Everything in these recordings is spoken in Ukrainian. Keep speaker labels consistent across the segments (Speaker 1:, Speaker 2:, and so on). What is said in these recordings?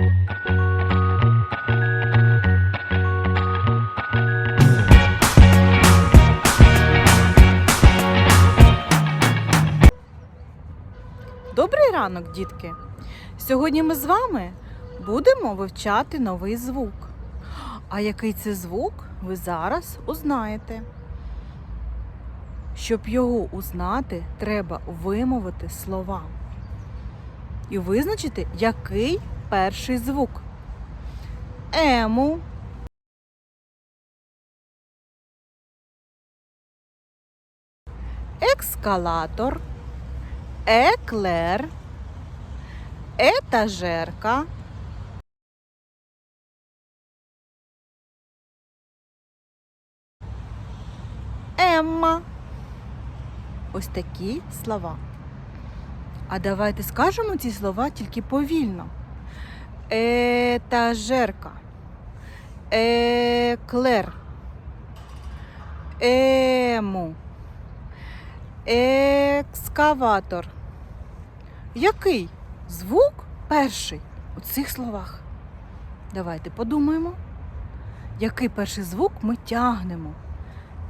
Speaker 1: Добрий ранок, дітки! Сьогодні ми з вами будемо вивчати новий звук. А який це звук, ви зараз узнаєте. Щоб його узнати, треба вимовити слова і визначити, який перший звук. Ему, екскалатор, еклер, етажерка, Емма. Ось такі слова. А давайте скажемо ці слова тільки повільно. Етажерка. Еклер. Ему. Екскаватор. Який звук перший у цих словах? Давайте подумаємо. Який перший звук ми тягнемо?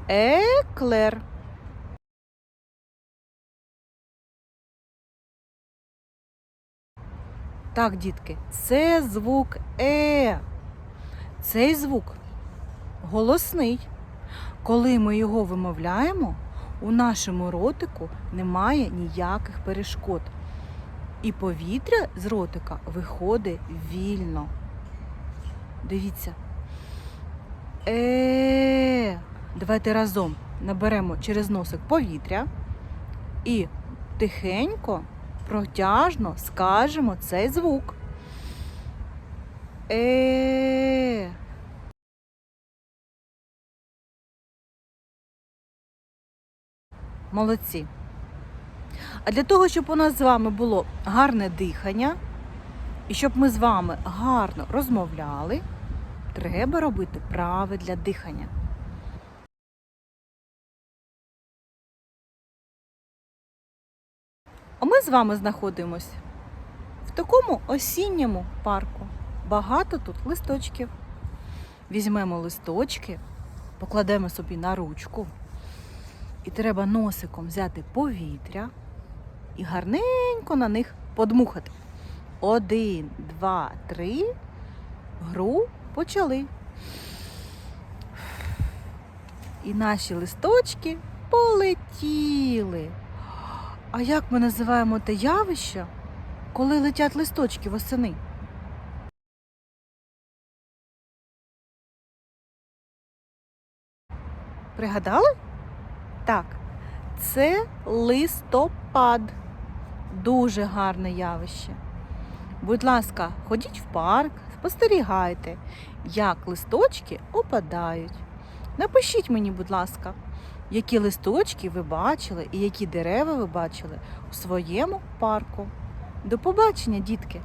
Speaker 1: Еклер. Так, дітки, це звук Е. Цей звук голосний. Коли ми його вимовляємо, у нашому ротику немає ніяких перешкод. І повітря з ротика виходить вільно. Дивіться. Е. Давайте разом наберемо через носик повітря і тихенько, протяжно скажемо цей звук. Е. Молодці. А для того, щоб у нас з вами було гарне дихання, і щоб ми з вами гарно розмовляли, треба робити прави для дихання. А ми з вами знаходимось в такому осінньому парку. Багато тут листочків. Візьмемо листочки, покладемо собі на ручку. І треба носиком взяти повітря і гарненько на них подмухати. Один, два, три. Гру почали. І наші листочки полетіли. А як ми називаємо те явище, коли летять листочки восени? Пригадали? Так, це листопад. Дуже гарне явище. Будь ласка, ходіть в парк, спостерігайте, як листочки опадають. Напишіть мені, будь ласка, які листочки ви бачили і які дерева ви бачили у своєму парку. До побачення, дітки!